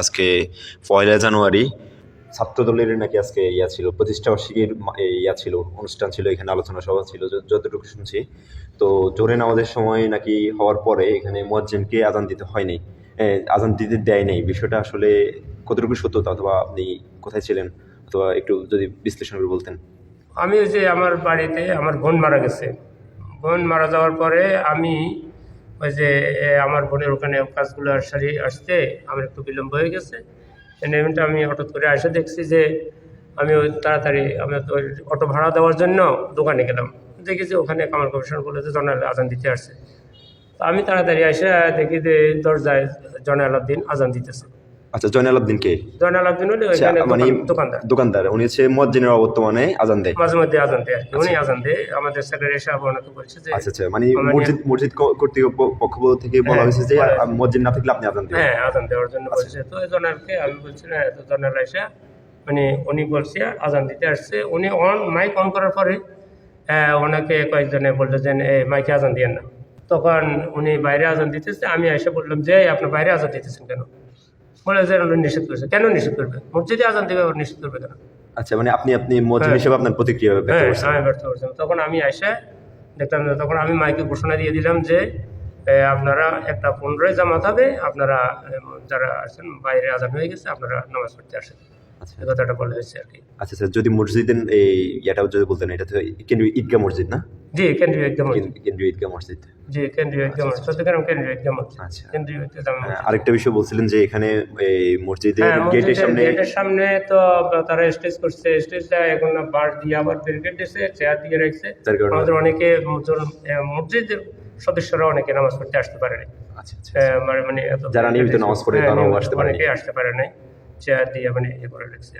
আজকে পয়লা জানুয়ারি ছাত্রদলের নাকি আজকে ইয়া ছিল, প্রতিষ্ঠা বার্ষিকীর ইয়া ছিল, অনুষ্ঠান ছিল, এখানে আলোচনা সভা ছিল যতটুকু শুনছি। তো জোরে নামাজের সময় নাকি হওয়ার পরে এখানে মুয়াজ্জিনকে আজান দিতে হয়নি আজান দিতে দেয় নাই। বিষয়টা আসলে কতটুকু সত্যতা অথবা আপনি কোথায় ছিলেন? অথবা একটু যদি বিশ্লেষণ করে বলতেন। আমি যে আমার বাড়িতে আমার বোন মারা গেছে। বোন মারা যাওয়ার পরে আমি ওই যে আমার বোনের ওখানে কাজগুলো সারি আসতে আমার একটু বিলম্ব হয়ে গেছে। এমনিটা আমি হঠাৎ করে এসে দেখছি যে, আমি ওই তাড়াতাড়ি, আমি অটো ভাড়া দেওয়ার জন্য দোকানে গেলাম। দেখি যে ওখানে কামাল কমিশন বলেছে জনাল আজান দিতে আসছে। তো আমি তাড়াতাড়ি এসে দেখি যে, দরজায় জনাল আজান দিতেছে। আচ্ছা জয়নাল আবদিন কে? হলে আচ্ছা, মানে দোকানদার। দোকানদার। উনি হচ্ছে মুয়াজ্জিনের অবর্তমানে আজান দেয়। মাঝে মধ্যে আজান দেয় উনি আজান দেয়। আমাদের সেক্রেটারি সাহেব ওনাকে বলছে যে আচ্ছা আচ্ছা মানে মানে- মসজিদ মসজিদ কর্তৃপক্ষ থেকে বলা হ্যাঁ, হয়েছে যে মসজিদ না থাকলে আপনি আজান দেবেন। হ্যাঁ আজান দেওয়ার জন্য বলছে। তো আমি বলছি না মানে উনি বলছে আজান দিতে আসছে। উনি অন মাইক অন করার পরে ওনাকে কয়েকজনে বলল যে এই মাইকে আজান দিয়েন না। তখন উনি বাইরে আজান দিতেছে। আমি এসে বললাম যে "এই, আপনি বাইরে আজান দিতেছেন কেন? বলে যে নিষেধ করেছে। কেন নিষেধ করবে? মসজিদে আজান দেবে ওর নিষেধ করবে কেন? আচ্ছা মানে আপনি আপনি হ্যাঁ। হিসেবে আপনার প্রতিক্রিয়া ব্যক্ত হ্যাঁ করছেন। আমি করছিলাম তখন আমি এসে দেখলাম তখন আমি মাইকে ঘোষণা দিয়ে দিলাম যে আপনারা একটা পনেরোই জামাত হবে আপনারা যারা আছেন বাইরে আজান হয়ে গেছে আপনারা নামাজ পড়তে আসেন। আচ্ছা। কথাটা বলা হয়েছে আর কি। আচ্ছা স্যার যদি মসজিদের এই ইয়াটাও যদি বলতেন এটা তো ঈদগাহ মসজিদ না? জি কেন্দ্রীয় একদম কেন- কেন্দ্রীয় ঈদগাহ মসজিদ। জি কেন্দ্রীয় একদম চট্টগ্রাম কেন্দ্রীয় একদম আচ্ছা। কেন্দ্রীয় একদম হ্যাঁ, আরেকটা বিষয় বলছিলেন যে এখানে এই মসজিদের হ্যাঁ গেটের সামনে গেটের সামনে তো তারা স্টেজ করছে। স্টেজটা এখন বাঁশ দিয়ে আবার ব্যারিকেড দিয়েছে চেয়ার দিয়ে রাখছে। আমাদের অনেকে মসজিদ- মসজিদের সদস্যরা অনেকে নামাজ পড়তে আসতে পারে না আচ্ছা আচ্ছা মানে মানে যারা নিয়মিত নামাজ পড়ে হ্যাঁ, তারাও আসতে। অনেকেই আসতে পারে নাই। চেয়ার দিয়ে মানে ইয়ে করে রাখছে